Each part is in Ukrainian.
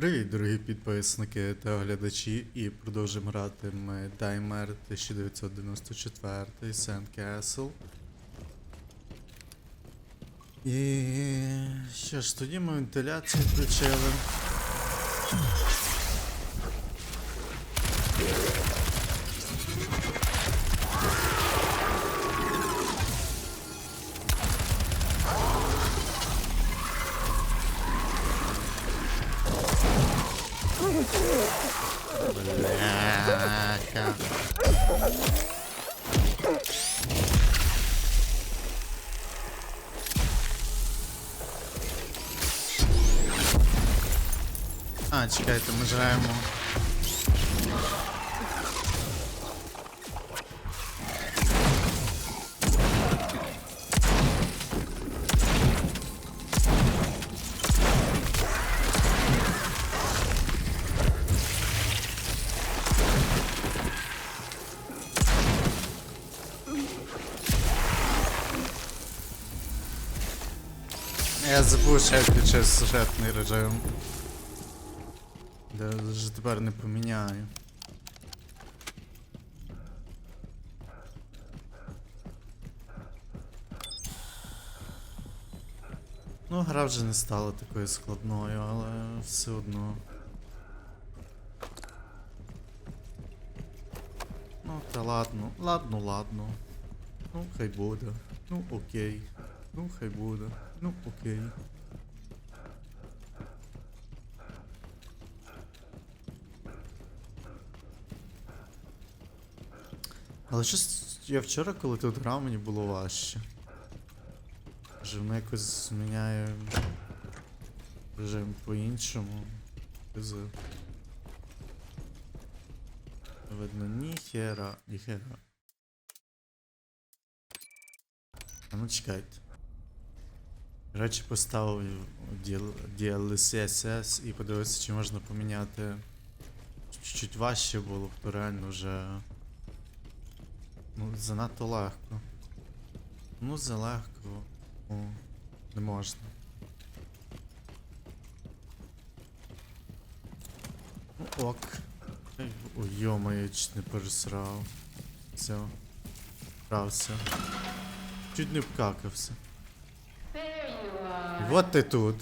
Привіт, дорогі підписники та глядачі, і продовжимо грати ми Даймер 1994 Sand Castle. І що ж, тоді ми вентиляцію включили. Чекайте, ми ж граємо. Я забув, що я включив сюжетний режим. Да, вже тепер не поміняю. Ну, гра вже не стала такою складною, але все одно. Ну, та ладно, ладно, ладно. Ну, хай буде. Ну, окей. Ну, хай буде. Ну, окей. Але щось я вчора, коли тут грав, мені було важче. Вже воно якось зміняє режим по-іншому. Видно, ніхера, ніхера. А ну чекайте. Речі поставив DLSS і подивився, чи можна поміняти. Чуть-чуть важче було б, то реально вже. Ну, занадто легко. Ну, залегко. О, не можна. Ну, ок. Ой, Ой, йо-моє, чуть не пересрав. Все. Вправся. Чуть не вкакався. There you І are. от ти тут.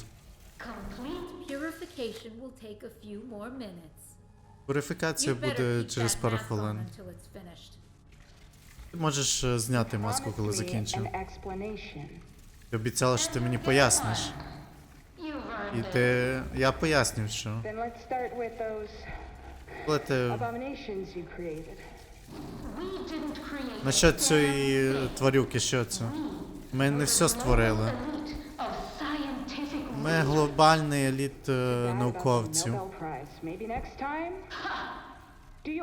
Пурифікація буде через пару хвилин. Ти можеш е, зняти маску, коли закінчив. Ти обіцяла, що ти мені поясниш. І ти. Я пояснив, що. Коли ти. Насчет цієї тварюки, що це? Ми не все створили. Ми глобальний еліт е, науковців.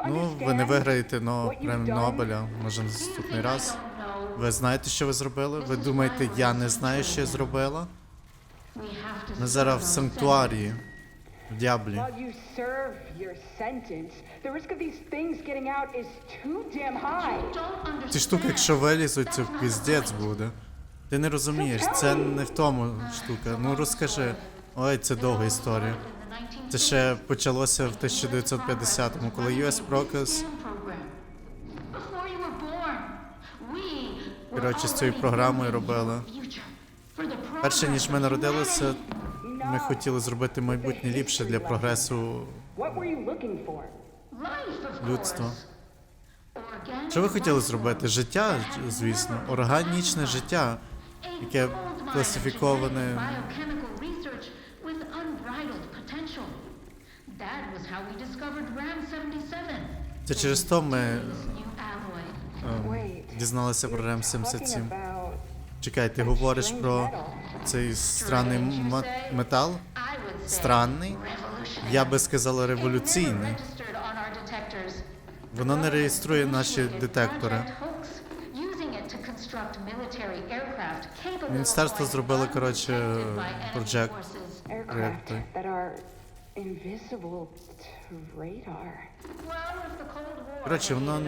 Ну, ви не виграєте но what премію? Нобеля, може наступний раз. Ви знаєте, що ви зробили? Ви думаєте, я не знаю, що я зробила? Ми зараз в санктуарії. В дяблі. Ці штуки, якщо вилізуть, це піздець буде. Ти не розумієш, це не в тому штука. Ну розкажи. Ой, це довга історія. In the 1950s, Це ще почалося в 1950-му, коли US Procus Коротше, з цією програмою the Перше ніж ми народилися, ми хотіли зробити майбутнє ліпше для прогресу людства. Що ви хотіли зробити? Життя, звісно, органічне життя, яке класифіковане. Це через то ми ем, дізналися про РМ-77. about Чекай, ти говориш про цей странний метал? Странний? Я би сказала революційний. Воно не реєструє наші детектори. Міністерство зробило, коротше, undetected Коротше, воно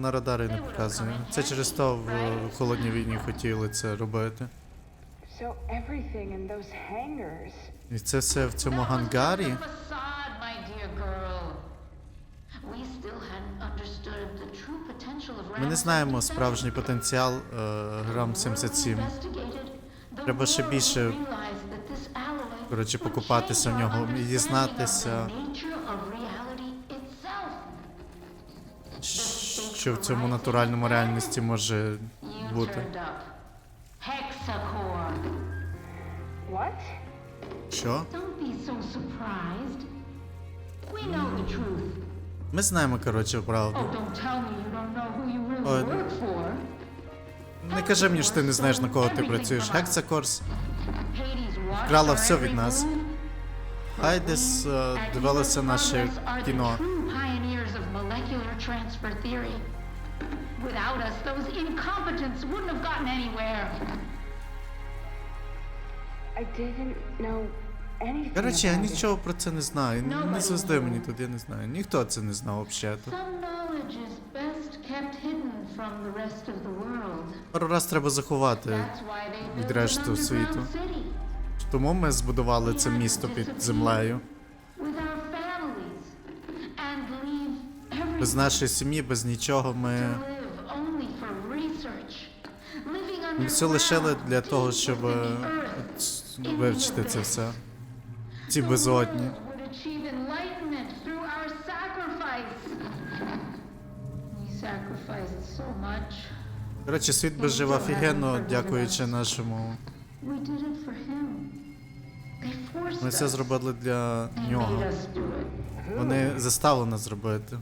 на радари не показує. Це через то в холодній війні хотіли це робити. І це все в цьому гангарі. Ми не знаємо справжній потенціал е, грам 77. Треба ще більше коротше, покупатися в нього і дізнатися, що в цьому натуральному реальності може бути. Що? Ми знаємо, коротше, правду. For. Не кажи мені, що ти не знаєш, на кого ти працюєш. Хексакорс вкрала все від нас. Хайдес е, дивилася наше кіно. Without us, those incompetents wouldn't have gotten anywhere. I didn't know anything Коротше, я нічого про це не знаю. Не звезди мені тут, я не знаю. Ніхто це не знав взагалі. Пару раз треба заховати. Від решту світу. Тому ми збудували це місто під землею. Без нашої сім'ї, без нічого ми. Ми все лишили для того, щоб е, вивчити це все. Ці безодні. Коротше, світ би жив офігенно, дякуючи нашому. Ми все зробили для нього. Вони заставили нас зробити.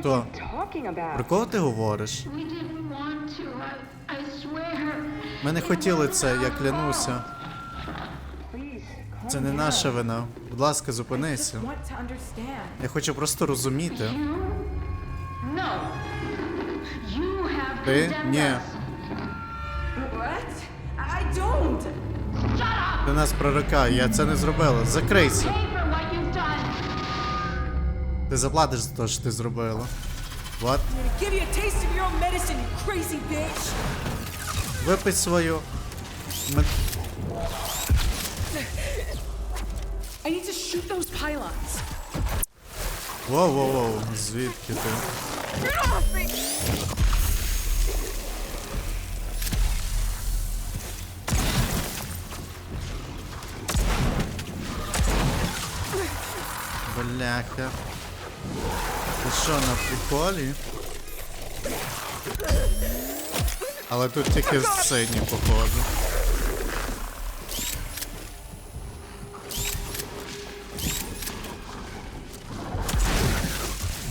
Хто? Про кого ти говориш? Ми не хотіли це, я клянуся. Це не наша вина. Будь ласка, зупинися. Я хочу просто розуміти. Ти? Ні. Ти нас пророкає, я це не зробила. Закрийся. Ти заплатиш за те, що ти зробила. What? Випий свою. Ми- I need to shoot those pylons. Воу, воу, воу, звідки ти? Бляха. Ти що, на приколі? Але тут тільки сині, походу.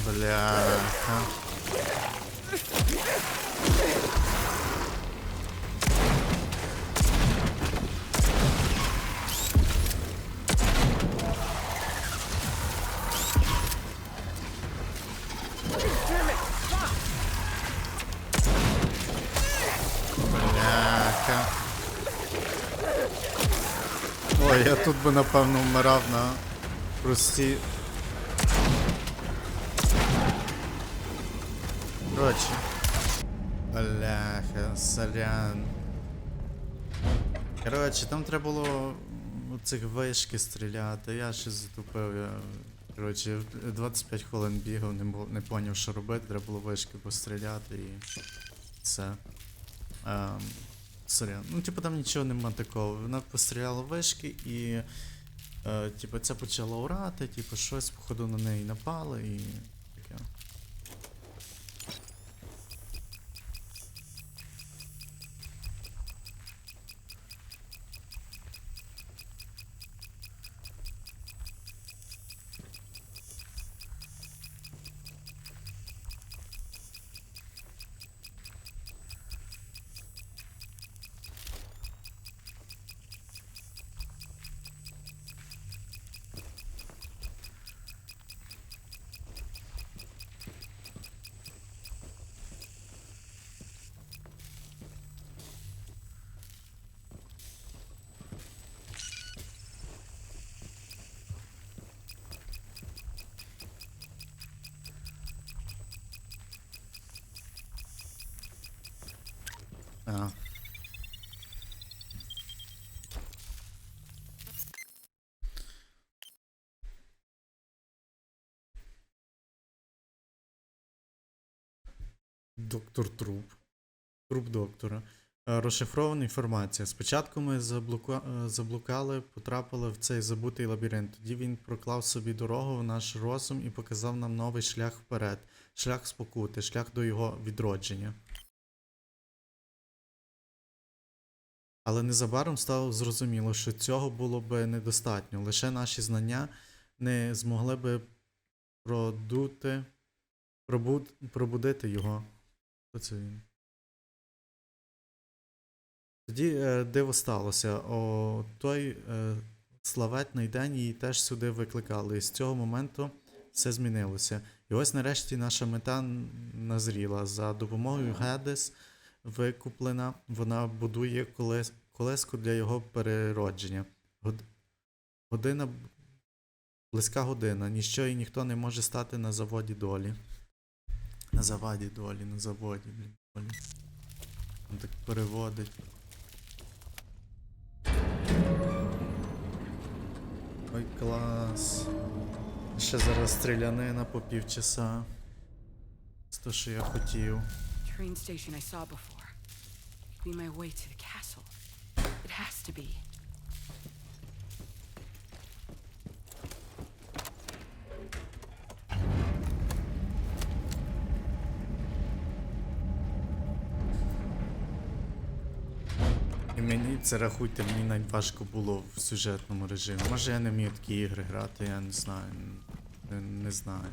Бляха. Би напевно вмирав на прості. Коротше. Бляха, сорян. Коротше, там треба було у цих вишки стріляти. Я ще затупив. Я, коротше, 25 хвилин бігав, не, бу- не поняв, що робити. Треба було вишки постріляти і все. Ем, сорян. Ну, типу, там нічого нема такого. Вона постріляла вишки і. Е, типу, це почало орати, типу, щось, походу, на неї напали і таке. Доктор Труп. Труп доктора. Е, Розшифрована інформація. Спочатку ми заблука... е, заблукали, потрапили в цей забутий лабіринт. Тоді він проклав собі дорогу в наш розум і показав нам новий шлях вперед. Шлях спокути, шлях до його відродження. Але незабаром стало зрозуміло, що цього було би недостатньо. Лише наші знання не змогли би продути, пробуд, пробудити його. Це він? Тоді е, диво сталося. О той е, славетний день її теж сюди викликали. І з цього моменту все змінилося. І ось нарешті наша мета назріла. За допомогою Гедес викуплена, вона будує колес, колеску для його переродження. Год- Година близька година. Ніщо і ніхто не може стати на заводі долі. На заваді долі, на заводі, блін, долі. Він так переводить. Ой, клас. Ще зараз стрілянина по півчаса. Це те, що я хотів. Train station I saw before. Be my way to the castle. It has to be. І мені це рахуйте, мені навіть важко було в сюжетному режимі. Може я не вмію такі ігри грати, я не знаю. Не, не знаю.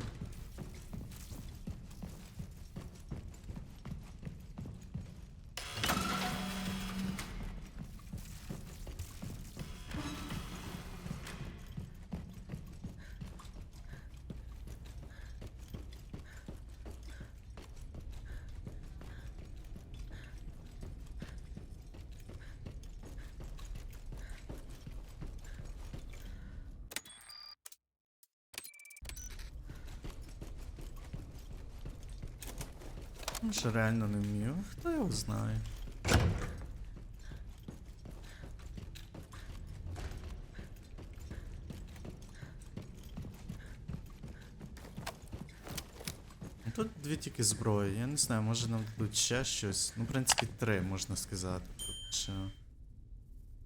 Може реально не вмію. Хто його знає? Ну, Тут дві тільки зброї, я не знаю, може нам дадуть ще щось. Ну, в принципі, три, можна сказати. Тут ще.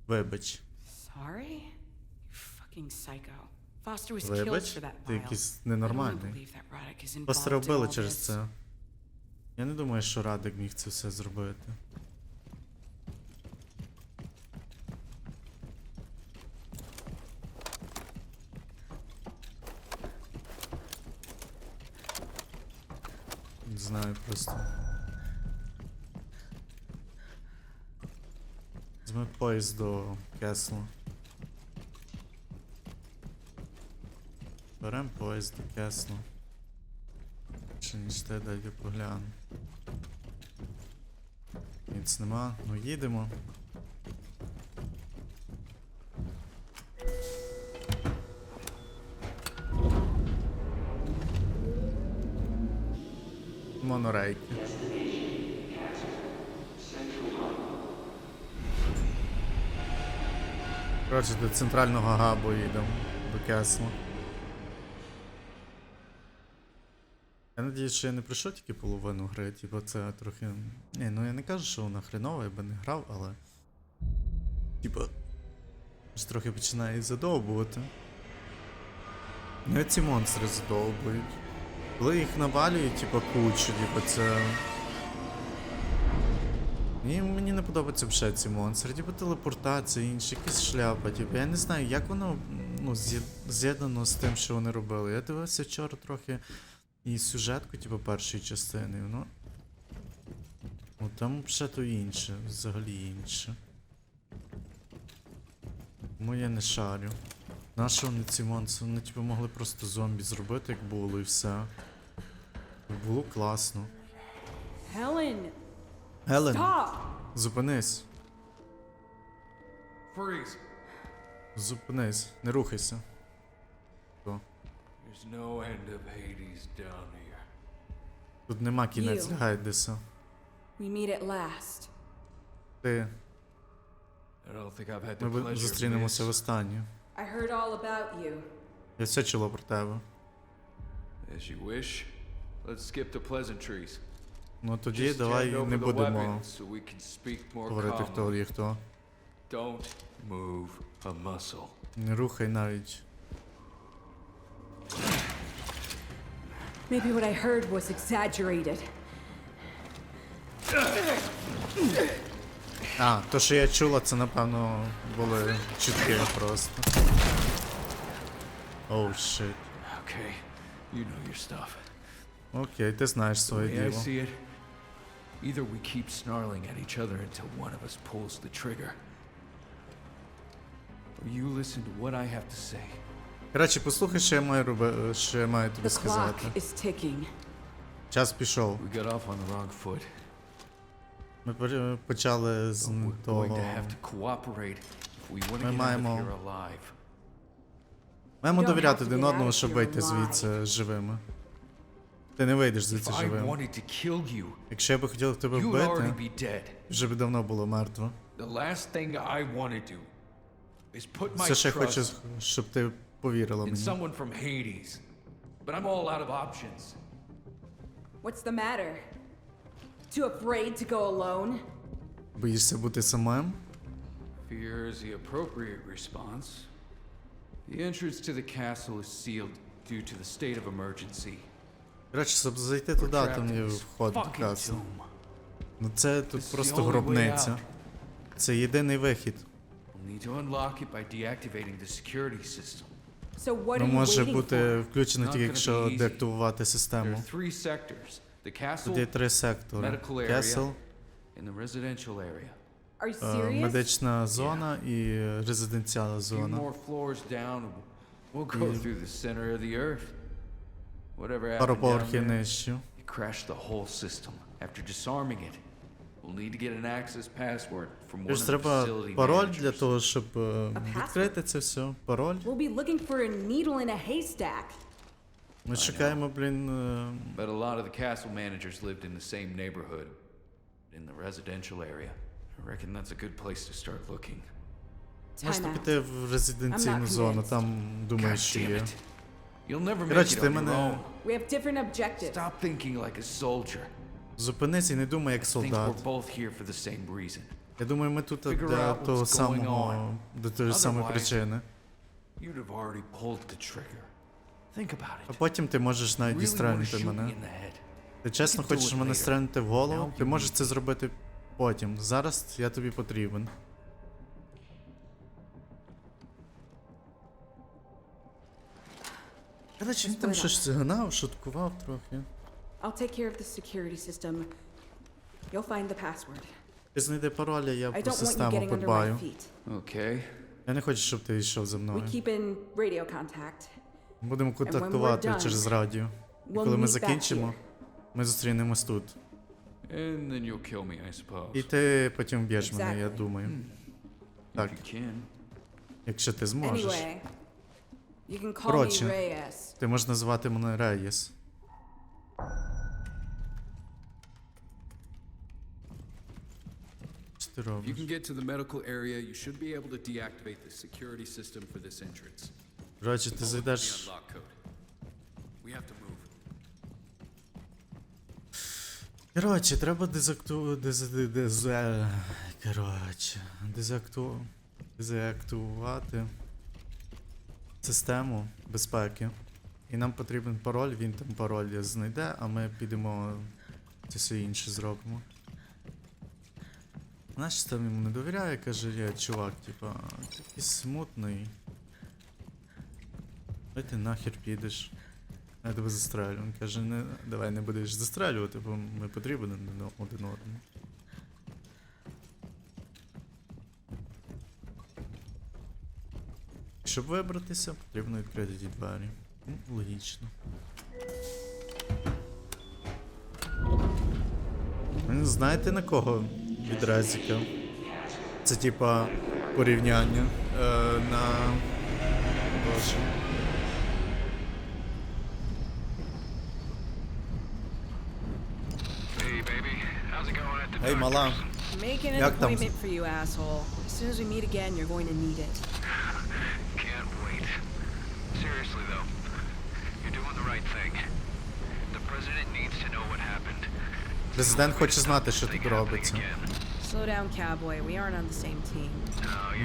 Вибач. Sorry? Fucking psycho. Foster was killed Вибач, for that ти якийсь ненормальний. in вбили через це. Я не думаю, що Радик міг це все зробити. Не знаю просто. Візьми поїзд до Кесла. Берем поїзд до Кесла. Чи ніж те дайте погляну. Ніц нема, ну їдемо. Монорейки. Коротше, до центрального габу їдемо, до Кесла. Надіюсь, що я не пройшов тільки половину гри, типу це трохи. Ні, ну я не кажу, що вона хренова, я би не грав, але. Ж трохи починає задовбувати. Ну і ці монстри задовбують. Коли їх навалюють, типу, кучу, типу, це. Мені, мені не подобаються вже ці монстри, типу телепортація, інші, якась шляпа, типу. Я не знаю, як воно ну, з'єднано з тим, що вони робили. Я дивився вчора трохи і сюжетку, типу, першої частини, ну. Ну там ще то інше, взагалі інше. Тому я не шарю. Нащо вони ці монстри? Вони типу могли просто зомбі зробити, як було, і все. Було класно. Helen! Елен, зупинись. Freeze! Зупинись, не рухайся. Тут нема кінець. Гайдеса. We meet at last. Ти. I don't think I've had Ми the зустрінемося this. востаннє. I heard all about you. Я все чула про тебе. As you wish. Let's skip to pleasantries. Ну тоді Just давай не the будемо weapons so we can speak more говорити, хто є хто. Don't move a muscle. Не рухай навіть. Maybe what I heard was exaggerated. А, то, що я чула, це напевно були чутки просто. Оу, щит. Okay, you know your stuff. Окей, ти знаєш The своє way I діло. see it, either we keep snarling at each other until one of us pulls the trigger, or you listen to what I have to say. Коротше, послухай, що я маю роби... що я маю тобі сказати. Час пішов. Ми почали з того. Ми маємо-. Маємо довіряти один одному, щоб вийти звідси живими. Ти не вийдеш звідси живим. Якщо я би хотів тебе вбити, вже б давно було мертво. Все, що я хочу, щоб ти повірила in мені. someone from Hades. But I'm all out of options. What's the matter? Too afraid to go alone? Боїшся бути самим? Fear is the appropriate response. The entrance to the castle is sealed due to the state of emergency. Коротше, щоб зайти We're туди, trapped там in є this вход до fucking каси. tomb. Ну це This тут is просто only way гробниця. out. Це єдиний вихід. We'll need to unlock it by deactivating the security system. So what Ну може бути включено тільки якщо деактивувати There систему. are three sectors. The Тут є castle, три сектори. medical area, Кесл, and the residential area. Are you е, serious? медична зона і резиденціальна зона. more floors down, and we'll go Yeah. through the center of the earth. Whatever Пару поверхів нижче. it crashed the whole system. After disarming it, Тож of the треба facility пароль для managers. того, щоб е, password? відкрити це все. Пароль. We'll be looking for a needle in a haystack. Ми чекаємо, блін. е, But a lot of the castle managers lived in the same neighborhood, in the residential area. I reckon that's a good place to start looking. Можете Time out. піти в резиденційну I'm not зону, convinced. там God думаю, що damn є. it. You'll never make Коротше, it ти on your мене own. We have different objectives. Stop thinking like a soldier. Зупинись і не думай як солдат. Я думаю, ми тут для того самого, до тої самої причини. А потім ти можеш навіть дістрельнути мене. Ти чесно хочеш мене стрельнути в голову? Ти можеш це зробити потім. Зараз я тобі потрібен. Коротше, він там щось гнав, шуткував трохи. I'll take care of the security system. You'll find the password. Ти знайди пароль, а я I про don't want you систему getting under my подбаю. feet. Okay. Я не хочу, щоб ти йшов за We мною. keep in radio contact. Будемо контактувати done, через радіо. І We'll коли ми meet back закінчимо, ми зустрінемось тут. And then you'll kill me, I suppose. І ти потім вб'єш мене, я Exactly. думаю. If you can. якщо ти зможеш. Anyway, you can call Коротше. me Reyes. Ти можеш називати мене Рейєс. If you can get to the medical area, you should be able to deactivate the security system for this entrance. Коротше, ти зайдеш. unlock code. We have to move. Коротше, треба дезактувати. Дез... Дез... е, Коротше. Дезакту... Дезактувати систему безпеки. І нам потрібен пароль, він там пароль знайде, а ми підемо це все інше зробимо. Знаєш, там йому не довіряє, каже, я чувак, типа, ти якийсь смутний. Давай ти нахер підеш. Я тебе застрелю. Він каже, не, давай не будеш застрелювати, бо ми потрібні один одному. Щоб вибратися, потрібно відкрити ті двері. Ну, логічно. Ви знаєте на кого від Резіка? Це типа порівняння е, на. Боже. Hey, baby. How's it going at the Ей, мала. Making an Jak tam- appointment for you, asshole. As soon as we meet again, you're going to need it. Президент хоче знати, що тут робиться. Slow down, cowboy. We aren't on the same team.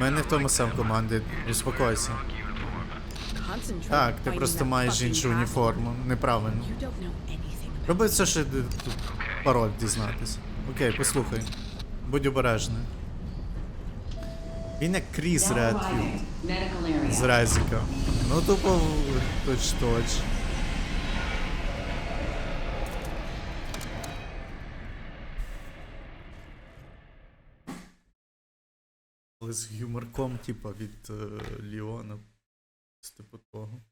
Ми не в тому самому команді. Успокойся. Так, ти просто маєш іншу уніформу. Неправильно. Роби все, що ти- тут пароль дізнатись. Окей, послухай. Будь обережний. Він як Кріс Редфілд з Резіка. Ну тупо точ-точ. З юморком, типа, від е, Ліона. З типу того.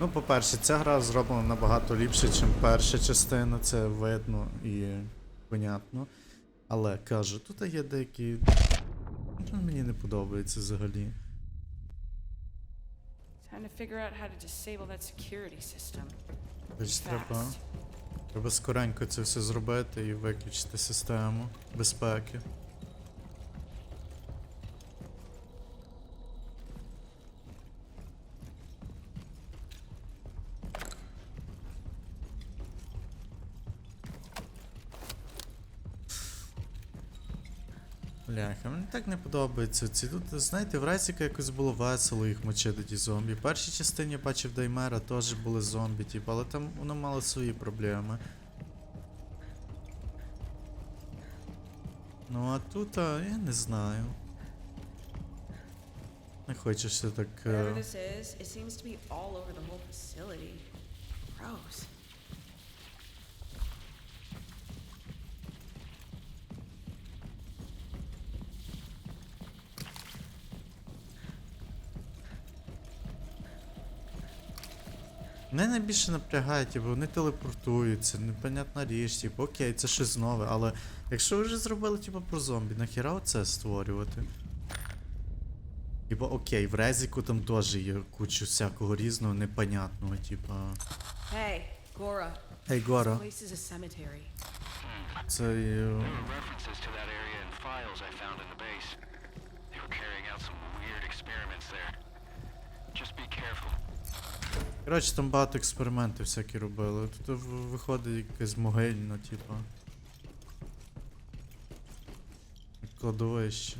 Ну, по-перше, ця гра зроблена набагато ліпше, ніж перша частина, це видно і понятно. Але кажу, тут є деякі. Ну, мені не подобається взагалі. Time to figure out how to disable that security system. Тож треба, треба скоренько це все зробити і виключити систему безпеки. Бляха, мені так не подобається. Ці тут, знаєте, в Райсіка якось було весело їх мочити ті зомбі. В першій частині бачив Даймера теж були зомбі, типу, але там воно мало свої проблеми. Ну а тут, а, я не знаю. Не хочеться так. Е, this is, it seems to be all over the whole facility. Gross. Мене найбільше напрягає, типу, вони телепортуються, непонятна річ, типу, окей, це щось нове, але якщо ви вже зробили, типу, про зомбі, нахіра оце створювати? Типу, окей, в Резіку там теж є кучу всякого різного, непонятного. Hey, Gora. Ей, is a cemetery. це. Just be careful. Коротше, там багато експериментів всякі робили. Тут виходить якесь могильно, типа. Кладовище.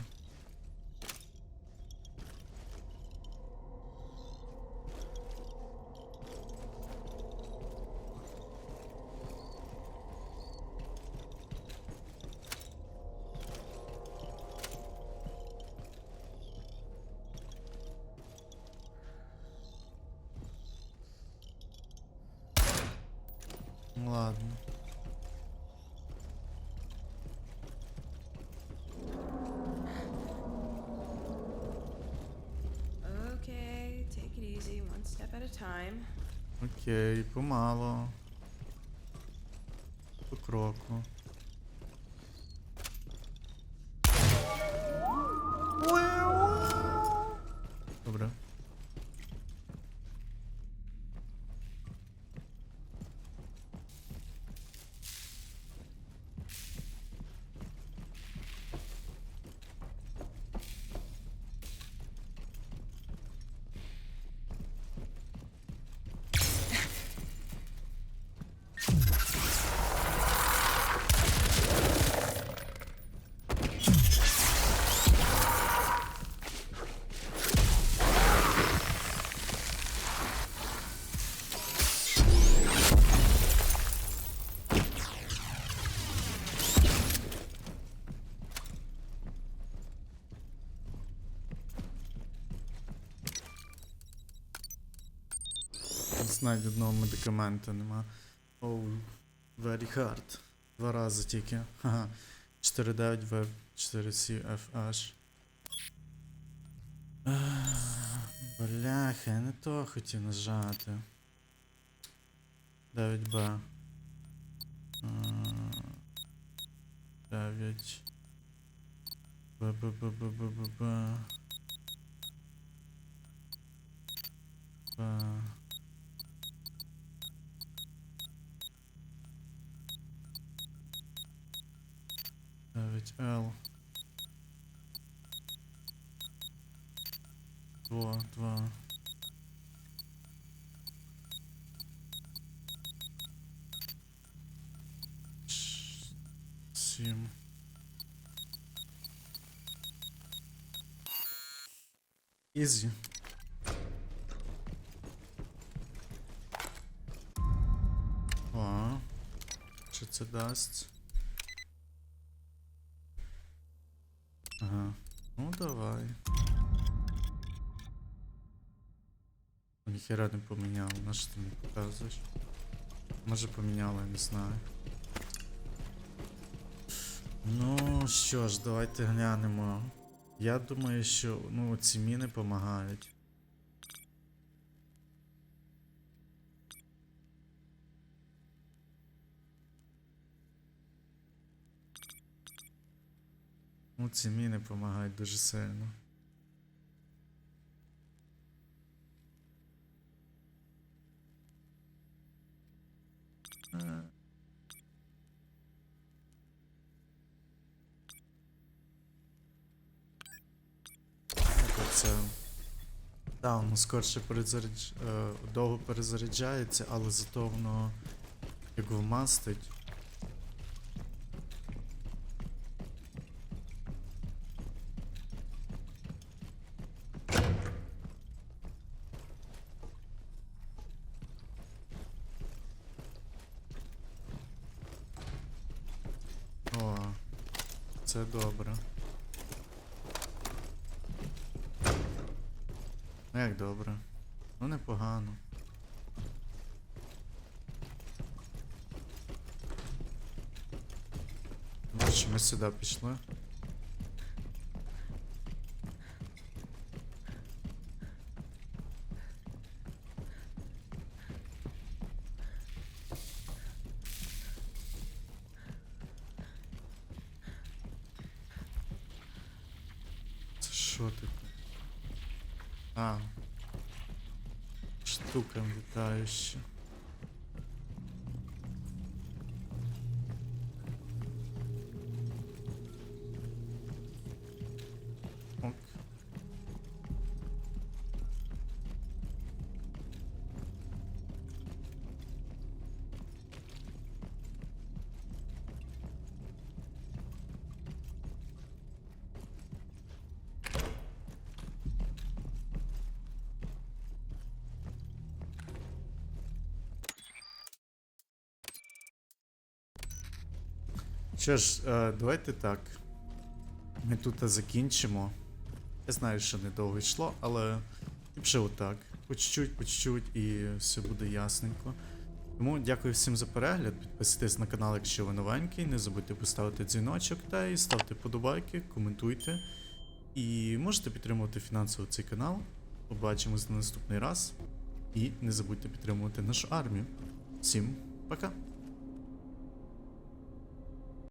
ладно. Okay, take it easy, one step at a time. Окей, помало. По кроку. Добре. Знайду одного медикамента нема. Оу, very hard. Два рази тільки. Ха-ха. 49 в 4C FH. Бляха, я не то хотів нажати. 9B. 9. Б Б Б Б Б Б Б. Б. Навіть L. 2, 2. Сім. Ізі. Що це дасть? Ніхера не поміняв, на що ти мені показуєш? Може поміняла, я не знаю. Ну що ж, давайте глянемо. Я думаю, що ну, ці міни допомагають. Ну, ці міни допомагають дуже сильно. Е. Оце. Так, воно скорше перезарядж... е, довго перезаряджається, але зато воно як вмастить. О, це добре. Ну як добре? Ну непогано. Ну, ми сюди пішли. Yes. Що ж, е, давайте так. Ми тут закінчимо. Я знаю, що недовго йшло, але ліпше отак. По чуть-чуть, по чуть-чуть і все буде ясненько. Тому дякую всім за перегляд. Підписуйтесь на канал, якщо ви новенький. Не забудьте поставити дзвіночок та і ставте подобайки, коментуйте. І можете підтримувати фінансово цей канал. Побачимось на наступний раз. І не забудьте підтримувати нашу армію. Всім пока!